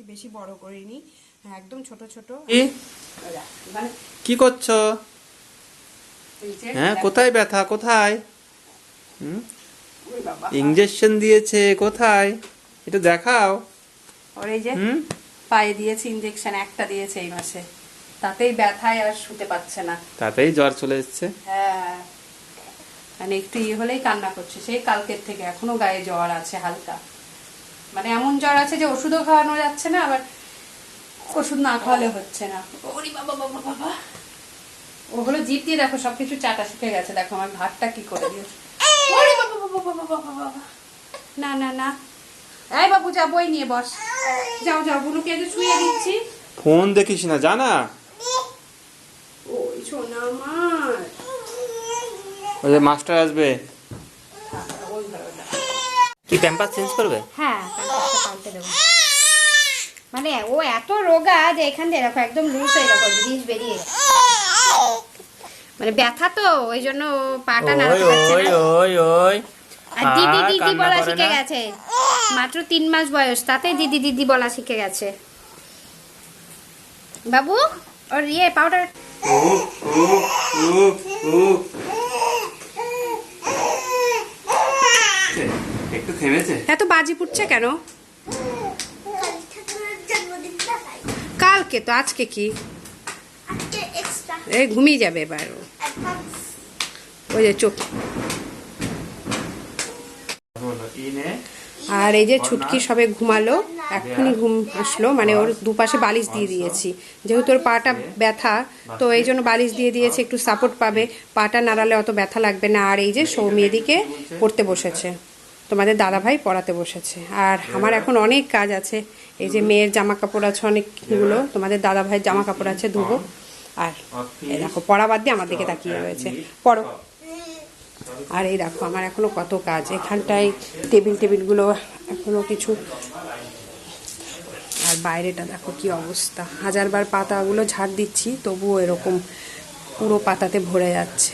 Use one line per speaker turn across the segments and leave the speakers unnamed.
করেছি বেশি বড় করিনি। হ্যাঁ, একদম ছোট ছোট।
কি?
মানে
করছ? হ্যাঁ কোথায় ব্যথা? কোথায়? হুম? ইঞ্জেকশন দিয়েছে কোথায়? এটা দেখাও।
ওর এই যে পায়ে দিয়েছে ইঞ্জেকশন একটা দিয়েছে এই মাসে। তাতেই ব্যথায় আর শুতে পাচ্ছে না।
তাতেই জ্বর চলে এসছে।
হ্যাঁ। মানে একটু ইয়ে হলেই কান্না করছে। সেই কালকের থেকে এখনও গায়ে জ্বর আছে হালকা। মানে এমন জ্বর আছে যে ওষুধও খাওয়ানো যাচ্ছে না আবার ওষুধ না খাওয়ালে হচ্ছে না। ওরে বাবা বাবা বাবা ও হলো জিপ দিয়ে দেখো সবকিছু চাটা শিখে গেছে। দেখো আমার ভাতটা কি করে দিয়েছে। ওরে বাবা বাবা বাবা বাবা বাবা না না না। এই বাবু যা বই নিয়ে বস। যাও যাও বুনুকে যে শুয়ে দিচ্ছি।
ফোন দেখিস না জানা?
ওই সোনা আমার।
ওই মাস্টার আসবে। কি প্যাম্পাস চেঞ্জ করবে?
হ্যাঁ প্যাম্পাসটা পাল্টে দেবো মানে ও এত রোগা যে এখান দিয়ে দেখো একদম লুজ হয়ে দেখো জিনিস বেরিয়ে। মানে ব্যথা তো ওই জন্য পাটা নাড়াতে পারছে না।
ওই ওই।
আর দিদি দিদি বলা শিখে গেছে মাত্র তিন মাস বয়স তাতেই দিদি দিদি বলা শিখে গেছে। বাবু ওর ইয়ে পাউডার
থেমেছে?
এত বাজি ফুটছে কেন? কালকে তো আজকে কি? এই ঘুমিয়ে যাবে এবার ওই যে চোখ। আর এই যে ছুটকি সবে ঘুমালো এক্ষুনি ঘুম আসলো মানে ওর দুপাশে বালিশ দিয়ে দিয়েছি। যেহেতু ওর পাটা ব্যথা তো এই জন্য বালিশ দিয়ে দিয়েছি একটু সাপোর্ট পাবে। পাটা নাড়ালে অত ব্যথা লাগবে না। আর এই যে সৌমি এদিকে পড়তে বসেছে। তোমাদের দাদাভাই পড়াতে বসেছে। আর আমার এখন অনেক কাজ আছে। এই যে মেয়ের জামা কাপড় আছে অনেকগুলো তোমাদের দাদা ভাইয়ের জামা কাপড় আছে ধুবো আর এই দেখো পড়া বাদ দিয়ে আমার দিকে তাকিয়ে রয়েছে। পড়ো। আর এই দেখো আমার এখনও কত কাজ। এখানটায় টেবিল টেবিলগুলো এখনও কিছু। আর বাইরেটা দেখো কি অবস্থা। হাজারবার পাতাগুলো ঝাড় দিচ্ছি তবুও এরকম পুরো পাতাতে ভরে যাচ্ছে।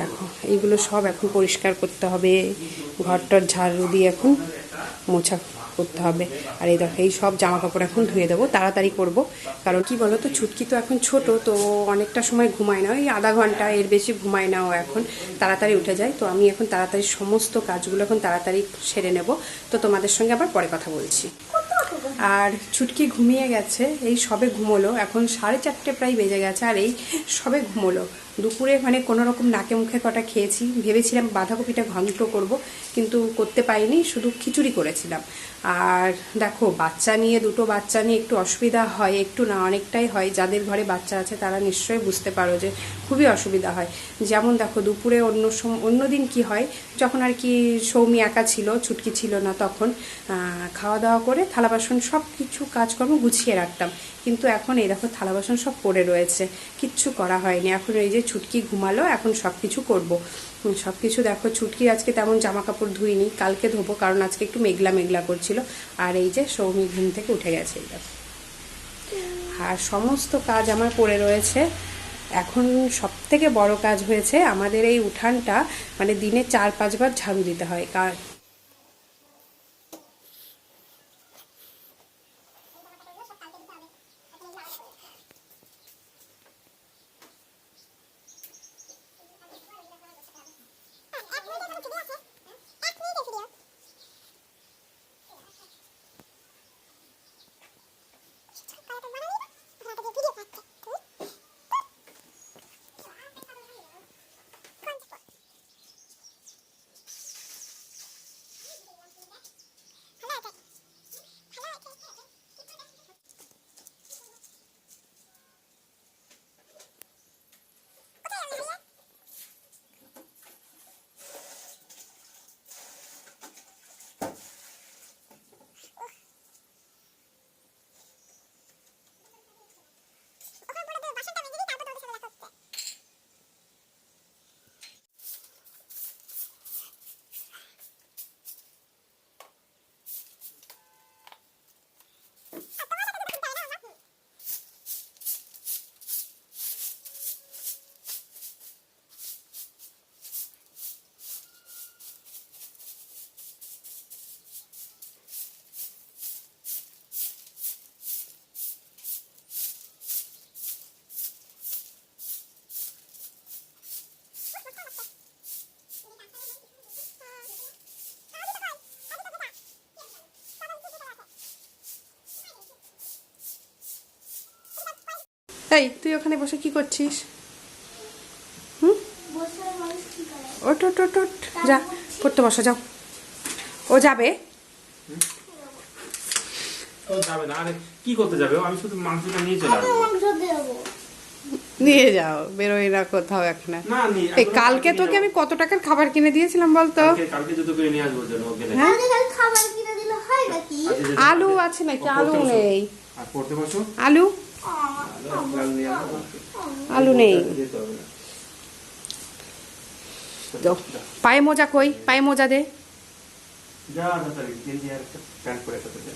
দেখো, এইগুলো সব এখন পরিষ্কার করতে হবে। ঘরটর ঝাড়ু দিয়ে এখন মোছা করতে হবে। আর এই দেখো, এই সব জামা কাপড় এখন ধুয়ে দেবো, তাড়াতাড়ি করব। কারণ কি বলো তো ছুটকি তো এখন ছোট, তো অনেকটা সময় ঘুমায় না। ওই আধা ঘণ্টা, এর বেশি ঘুমায় না ও এখন। তাড়াতাড়ি উঠে যায়। তো আমি এখন তাড়াতাড়ি সমস্ত কাজগুলো এখন তাড়াতাড়ি সেরে নেব। তো তোমাদের সঙ্গে আবার পরে কথা বলছি। আর ছুটকি ঘুমিয়ে গেছে, এই সবে ঘুমোলো। এখন সাড়ে চারটে প্রায় বেজে গেছে, আর এই সবে ঘুমোলো। দুপুরে মানে কোনো রকম নাকে মুখে কটা খেয়েছি। ভেবেছিলাম বাঁধাকপিটা ঘন্ট করব, কিন্তু করতে পারিনি, শুধু খিচুড়ি করেছিলাম। আর দেখো, বাচ্চা নিয়ে, দুটো বাচ্চা নিয়ে একটু অসুবিধা হয়, একটু না অনেকটাই হয়। যাদের ঘরে বাচ্চা আছে, তারা নিশ্চয়ই বুঝতে পারো যে খুবই অসুবিধা হয়। যেমন দেখো, দুপুরে অন্য সম, অন্য দিন কি হয়, যখন আর কি সৌমি একা ছিল, ছুটকি ছিল না তখন খাওয়া দাওয়া করে থালা বাসন সব কিছু কাজকর্ম গুছিয়ে রাখতাম। কিন্তু এখন এই দেখো, থালা বাসন সব পড়ে রয়েছে, কিচ্ছু করা হয়নি। এখন এই যে ছুটকি ঘুমালো, এখন সব কিছু করব। সব কিছু দেখো, ছুটকি আজকে তেমন জামা কাপড় ধুইনি, কালকে ধোবো, কারণ আজকে একটু মেঘলা মেঘলা করছিল। আর এই যে সৌমি ঘুম থেকে উঠে গেছে আর সমস্ত কাজ আমার পড়ে রয়েছে। এখন সব থেকে বড় কাজ হয়েছে, আমাদের এই উঠানটা মানে দিনে চার পাঁচবার ঝাড়ু দিতে হয়। এই তুই ওখানে বসে কি করছিস? হুম? ওট ওট ওট ওট যা পড়তে বসো যাও। ও যাবে?
ও যাবে না আরে কি করতে যাবে? আমি শুধু মাংসটা নিয়ে চলে আসব।
নিয়ে যাও বেরোই না কোথাও এখন। এই কালকে তোকে আমি কত টাকার খাবার কিনে দিয়েছিলাম বলতো?
নাকি?
আজকে যেতে
আলু আছে নাকি? আলু নেই।
আর পড়তে বসো।
আলু। আলু নেই। পায়ে মোজা কই? পায়ে মোজা দে।
যা তাড়াতাড়ি গেঞ্জি আর একটা প্যান্ট পরে সাথে যা।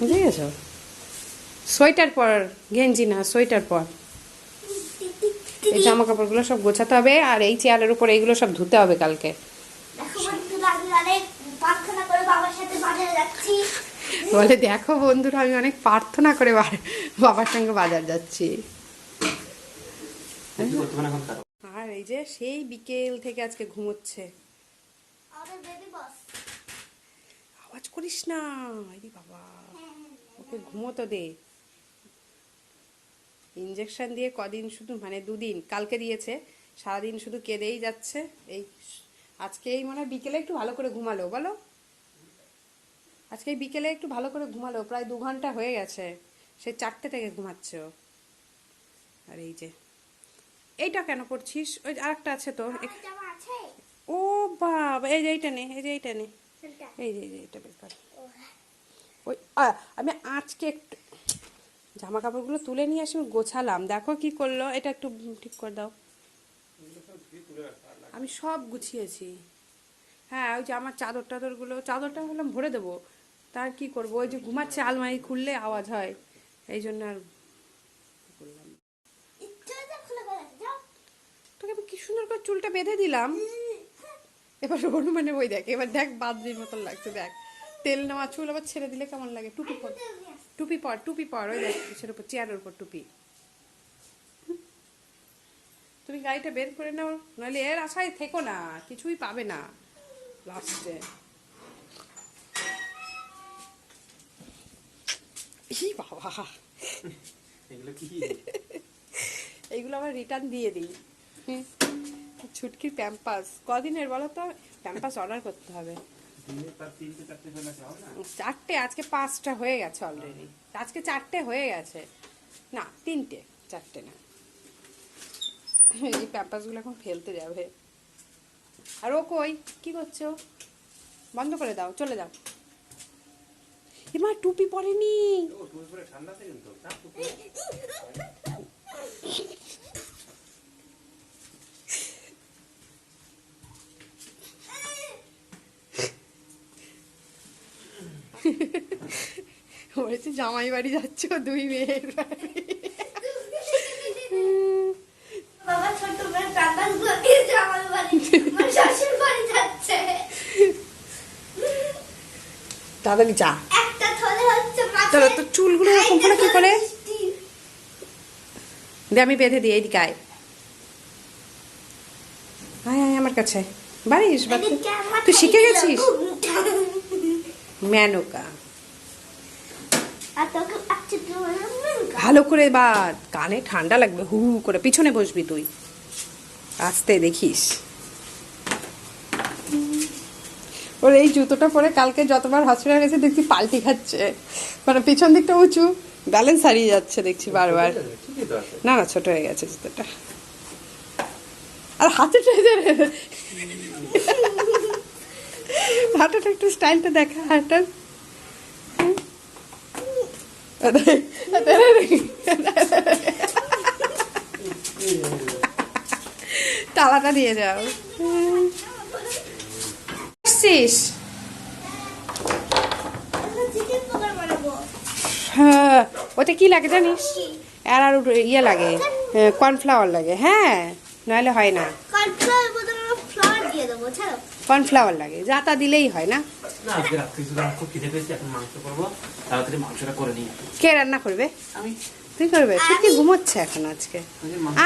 বুঝে গেছো? সোয়েটার পর গেঞ্জি না সোয়েটার পর। এই জামা কাপড়গুলো সব গোছাতে হবে আর এই চেয়ারের উপর এইগুলো সব ধুতে হবে কালকে।
দেখো বন্ধুরা আমি অনেক প্রার্থনা করে বাবার সাথে বাজারে যাচ্ছি।
বলে দেখো বন্ধুরা আমি অনেক প্রার্থনা করে? বাবার সঙ্গে বাজার যাচ্ছি আর এই যে সেই বিকেল থেকে আজকে ঘুমোচ্ছে।
আমাদের বেবি বস
আওয়াজ করিস না আরে বাবা। ওকে ঘুমোতো দে। ইঞ্জেকশন দিয়ে কদিন শুধু মানে দুদিন কালকে দিয়েছে। সারাদিন শুধু কেঁদেই যাচ্ছে। এই আজকে এই মনে হয় বিকেলে একটু ভালো করে ঘুমালো বলো। আজকে বিকেলে একটু ভালো করে ঘুমালো প্রায় দু ঘণ্টা হয়ে গেছে। সে চারটে থেকে ঘুমাচ্ছ। আর এই যে এইটা কেন করছিস? ওই আরেকটা আছে তো ও বাবা এই যে এইটা নে এই যে এইটা নে। এই যে এই যে এটা বের কর। ওই আমি আজকে একটু জামা কাপড়গুলো তুলে নিয়ে আসি গোছালাম। দেখো কি করল এটা একটু ঠিক করে দাও। আমি সব গুছিয়েছি। হ্যাঁ ওই যে আমার চাদর টাদরগুলো চাদরটা বললাম ভরে দেবো। তার কি করব? ওই যে ঘুমাচ্ছে, আলমারি খুললে আওয়াজ হয়। এই জন্য আর করলাম তোকে আমি কি সুন্দর করে চুলটা বেঁধে দিলাম। এবার হনুমানের বই দেখ, এবার দেখ বাদ্রির মতন লাগছে, দেখ। তেল নেওয়া চুল আবার ছেড়ে দিলে কেমন লাগে? টুপি পর টুপি পর টুপি পর, ওই দেখ কিসের উপর, চেয়ারের উপর টুপি। তুমি গাড়িটা বের করে নাও, নাহলে এর আশায় থেকো না, কিছুই পাবে না, লাস্টে। ই বাবা।
এগুলো কি?
এইগুলো আবার রিটার্ন দিয়ে দিই। ছুটকির প্যাম্পাস কদিনের বলো তো? প্যাম্পাস অর্ডার করতে হবে।
চারটে
আজকে পাঁচটা হয়ে গেছে অলরেডি আজকে চারটে হয়ে গেছে। না তিনটে চারটে না। এই প্যাম্পাসগুলো এখন ফেলতে যাবে। আর ও কই? কি করছ বন্ধ করে দাও চলে যাও। এমা টুপি পরেনি। বলেছে জামাই বাড়ি যাচ্ছ দুই মেয়ের বাড়ি।
বাবা ছোট মেয়ে প্যাম্পাসগুলো বাড়ি শ্বশুর বাড়ি যাচ্ছে।
তাড়াতাড়ি যা
একটা থলে হচ্ছে
তোর চুলগুলো এরকম করে কি করে? দে আমি বেঁধে দিই এইদিকে আয়। আয় আয় আমার কাছে। বাড়িস তুই- শিখে গেছিস। মেনকা ভালো করে বা কানে ঠান্ডা লাগবে হু করে। পিছনে বসবি তুই। আসতে দেখিস। ওর এই জুতোটা পরে কালকে যতবার হসপিটাল গেছে দেখছি পাল্টি খাচ্ছে। মানে পিছন দিকটা উঁচু ব্যালেন্স হারিয়ে যাচ্ছে দেখছি বারবার। না না ছোট হয়ে গেছে জুতোটা। আর হাতেটা হাঁটাটা একটু স্টাইলটা দেখা হাঁটার তালাটা দিয়ে যাও।
বানাবো
হ্যাঁ ওতে কি লাগে জানিস? আর আর ইয়ে লাগে কর্নফ্লাওয়ার লাগে হ্যাঁ নাহলে হয় না।
কর্নফ্লাওয়ার
লাগে যাতা দিলেই হয় না? কে রান্না করবে?
আমি
তুই করবে? ছুটি ঘুমোচ্ছে এখন আজকে?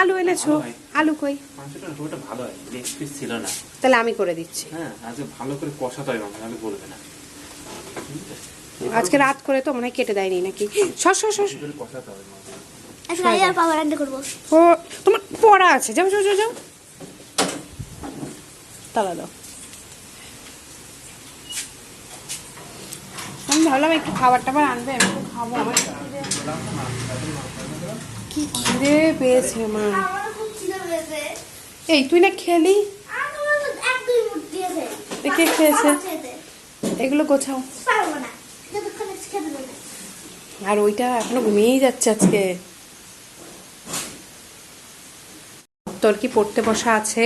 আলু এনেছো? আলু কই?
মাংসটা না ভালো হয় লেগ পিস ছিল না।
তাহলে আমি করে দিচ্ছি।
হ্যাঁ আজকে ভালো করে কষাতে হয় মাংস আমি বলবে না।
আজকে রাত করে তো মনে হয় কেটে দেয়নি নাকি? সর সর সর।
কষাতে হবে
ও তোমার পড়া আছে। যাও যাও যাও যাও। তালা দাও। ভাবলাম একটু খাবার টাবার আনবে, আমি একটু খাব। আমার কি খিদে পেয়েছে মা। এই, তুই না খেলি? দেখে খেয়েছে? এগুলো গোছাও। আর ওইটা এখনও ঘুমিয়েই যাচ্ছে আজকে। তোর কি পড়তে বসা আছে?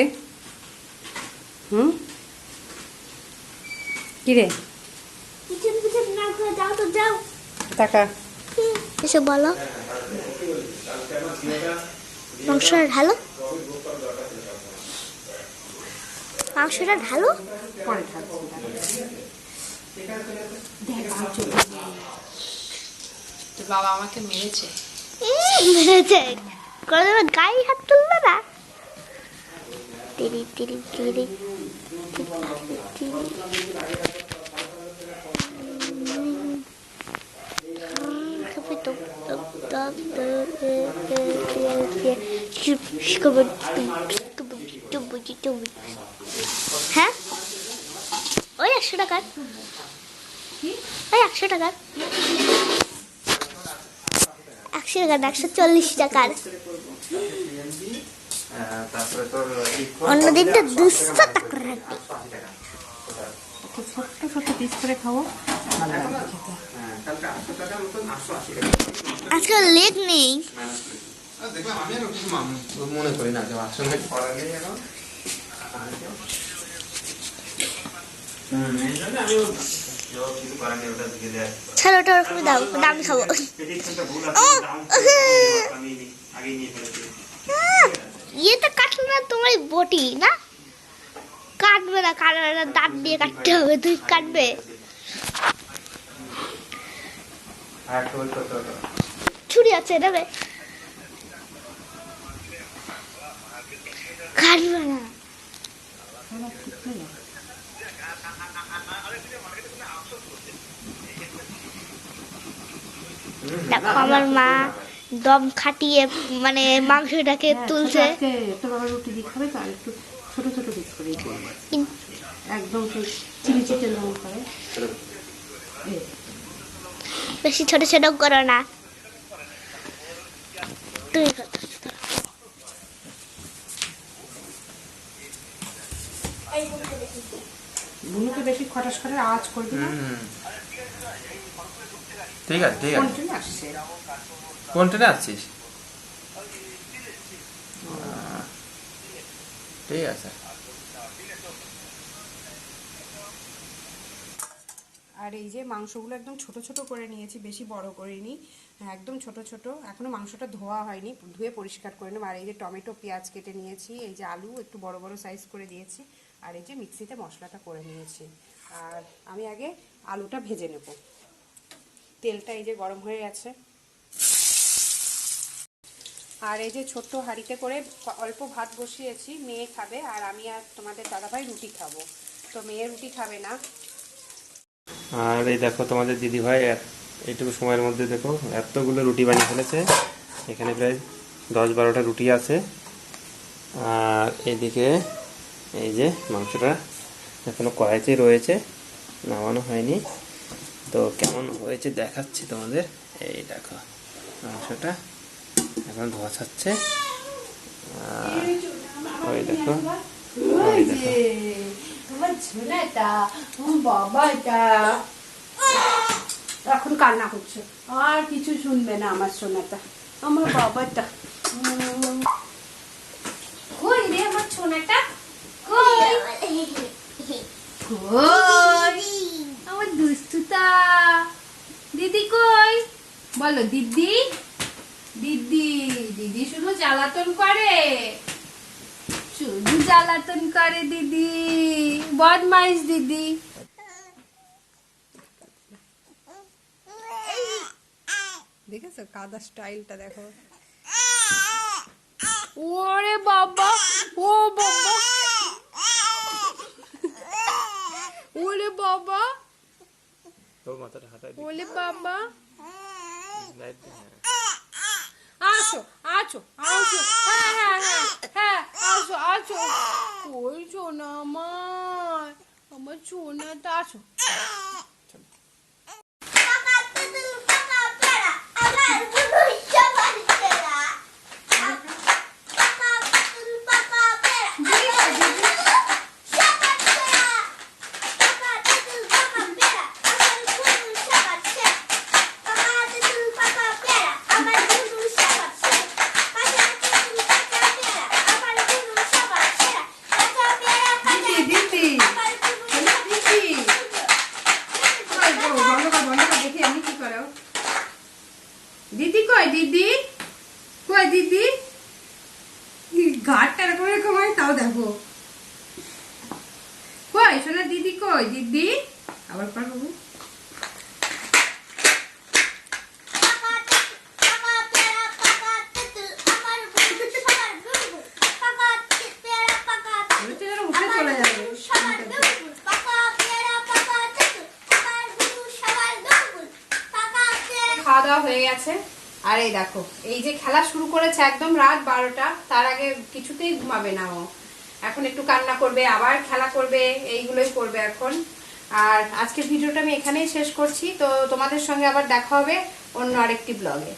হুম? কি রে
পিছন পিছন না ঘুরে যাও তো যাও
টাকা।
এসে বলো। মাংসটা ঢালো। মাংসটা ঢালো।
তোর বাবা আমাকে মেরেছে।
মেরেছে। কোনো গায়ে হাত তুলবে না? তিরি তিরি তিরি। হ্যাঁ? ওই একশো টাকার। ওই একশো টাকার। একশো টাকার একশো চল্লিশ টাকার।
হ্যাঁ,
অন্য দিনটা দুশো টাকা রাখবে
ছোট্ট ছোট্ট পিস করে খাব। ভালো
হ্যাঁ, কালকে আটশো টাকার মতন আটশো আশি টাকা।
আজকে লেগ নেই।
মাইনাস করেছি। দেখলাম আমি আর কিছু মনে করি না যে নেই। এখন।
ছাড়ো ওটা দাও ওটা আমি খাব কাটলো না তোমার বটি না? কাটবে না কাটবে না দাঁত দিয়ে কাটতে হবে তুই কাটবে।
আর
ছুরি আছে না দেখো। আমার মা দম খাটিয়ে মানে মাংসটাকে তুলছে।
আজকে রুটি দিয়ে খাবে তো একটু ছোট ছোট পিস করে একদম চিলি চিকেন করে। এই,
বেশি ছোট ছোট করো না।
বুনুকে বেশি খটাস করে আওয়াজ করবি না।
ঠিক আছে ঠিক আছে।
কন্টিনিউ আসছে
কোন ট্রেনে আসছিস? ঠিক আছে।
আর এই যে মাংসগুলো একদম ছোট ছোট করে নিয়েছি, বেশি বড় করিনি, একদম ছোট ছোট। এখনও মাংসটা ধোয়া হয়নি, ধুয়ে পরিষ্কার করে নেব। আর এই যে টমেটো, পেঁয়াজ কেটে নিয়েছি, এই যে আলু একটু বড় বড় সাইজ করে দিয়েছি, আর এই যে মিক্সিতে মশলাটা করে নিয়েছি। আর আমি আগে আলুটা ভেজে নেব। তেলটা এই যে গরম হয়ে গেছে। আর এই যে ছোট্ট হাঁড়িতে করে অল্প ভাত বসিয়েছি, মেয়ে খাবে, আর আমি আর তোমাদের দাদাভাই রুটি খাব। তো মেয়ে রুটি খাবে না।
আর এই দেখো তোমাদের দিদি ভাই এইটুকু সময়ের মধ্যে দেখো, এতগুলো রুটি বানিয়ে ফেলেছে। এখানে প্রায় দশ বারোটা রুটি আছে। আর এদিকে এই যে মাংসটা এখনও কড়াইতে রয়েছে, নামানো হয়নি। তো কেমন হয়েছে দেখাচ্ছি তোমাদের। এই দেখো, মাংসটা এখন ধোয়া ছাড়ছে আর ওই দেখো ওই দেখো।
বাবাটা এখন কান্না করছে আর কিছু শুনবে না আমার সোনাটা আমার বাবাটা
কই রে আমার ছোনাটা কই কই আমার দুষ্টুটা দিদি কই বলো দিদি দিদি দিদি শুধু জ্বালাতন করে জ্বালাতন করে দিদি বদমাইশ দিদি।
দেখেছ কাদা স্টাইলটা দেখো?
ওরে বাবা ও বাবা। ওরে বাবা।
তো মাথাটা হাঁটাই দিই
বাবা।
লাইট দে, হ্যাঁ।
আসো আসো আসো হ্যাঁ হ্যাঁ হ্যাঁ হ্যাঁ আসো আসো ওই সোনা আমার আমার সোনাটা আসো দিদি দিদি দিদি কই গো, বন্ধ কর বন্ধ কর দেখি আমি কি করো দিদি কই দিদি কই দিদি ঘাটটা এরকম এরকম হয় তাও দেখো কই শোনা দিদি কই দিদি আবার কর বাবু বলছে যেন উঠে চলে যাবে খাওয়া দাওয়া হয়ে গেছে আর এই দেখো, এই যে খেলা শুরু করেছে একদম রাত বারোটা, তার আগে কিছুতেই ঘুমাবে না ও। এখন একটু কান্না করবে, আবার খেলা করবে, এইগুলোই করবে এখন। আর আজকের ভিডিওটা আমি এখানেই শেষ করছি, তো তোমাদের সঙ্গে আবার দেখা হবে অন্য আরেকটি ব্লগে